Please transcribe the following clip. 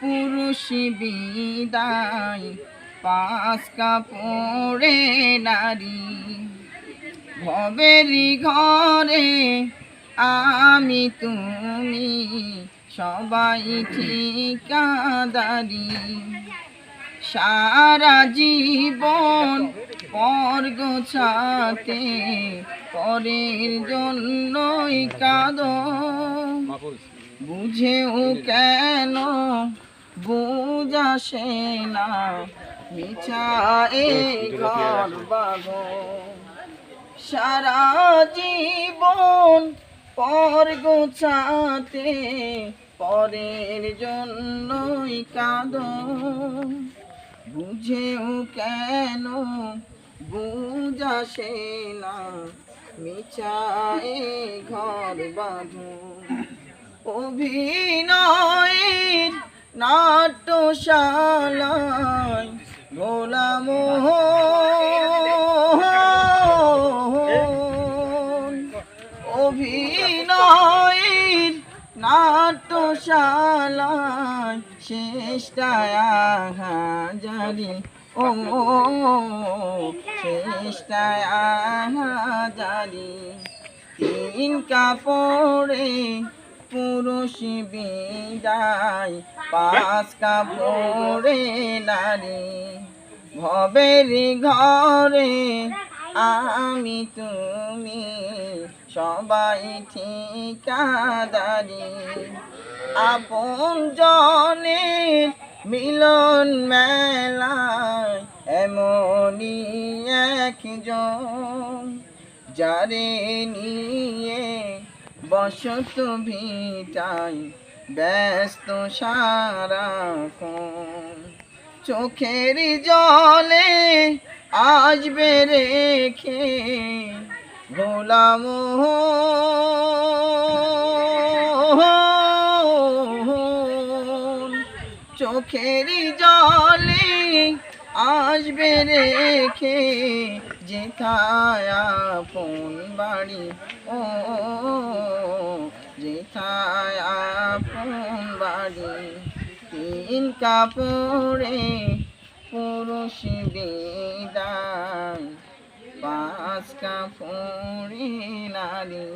পুরুষ বিদায়, পাঁচ কাপড়ে নারী। ভবেরি ঘরে আমি তুমি, সবাই ঠিকাদারি। সারা জীবন পর গোছাতে পরের জন্যই কাঁদ। বুঝেও কেন? বুঝাসে না। মিছা এই ঘর বাঁধো সারা জীবন পর গোছাতে, পরের জন্যই কাঁদ বুঝেও কেন? বুঝাসে না। মিছায়ে ঘর বাঁধো অভিনয়ের নাট্যশালায় গোলাম অভিনয়ের নাট্যশালায় শেষটায় হাজারি। ও শেষটায় হাজারি। তিন কাপড়ে পুরুষ বিদায় পাঁচ কাপড়ে নারী। ভবের ঘরে আমি তুমি, সবাই ঠিকাদারি। আপন জনের মিলন মেলায় এমনই একজন, যারে নিয়ে বসত ভিটাই ব্যস্ত সারাক্ষণ। চোখের জলে আসবে রেখে ভোলাম চোখের জলে আসবে রেখে যেথায় আপন বাড়ি ও যেথায় আপন বাড়ি? তিন কাপড়ে পুরুষ বিদায় পাঁচ কাপড়ে নারী।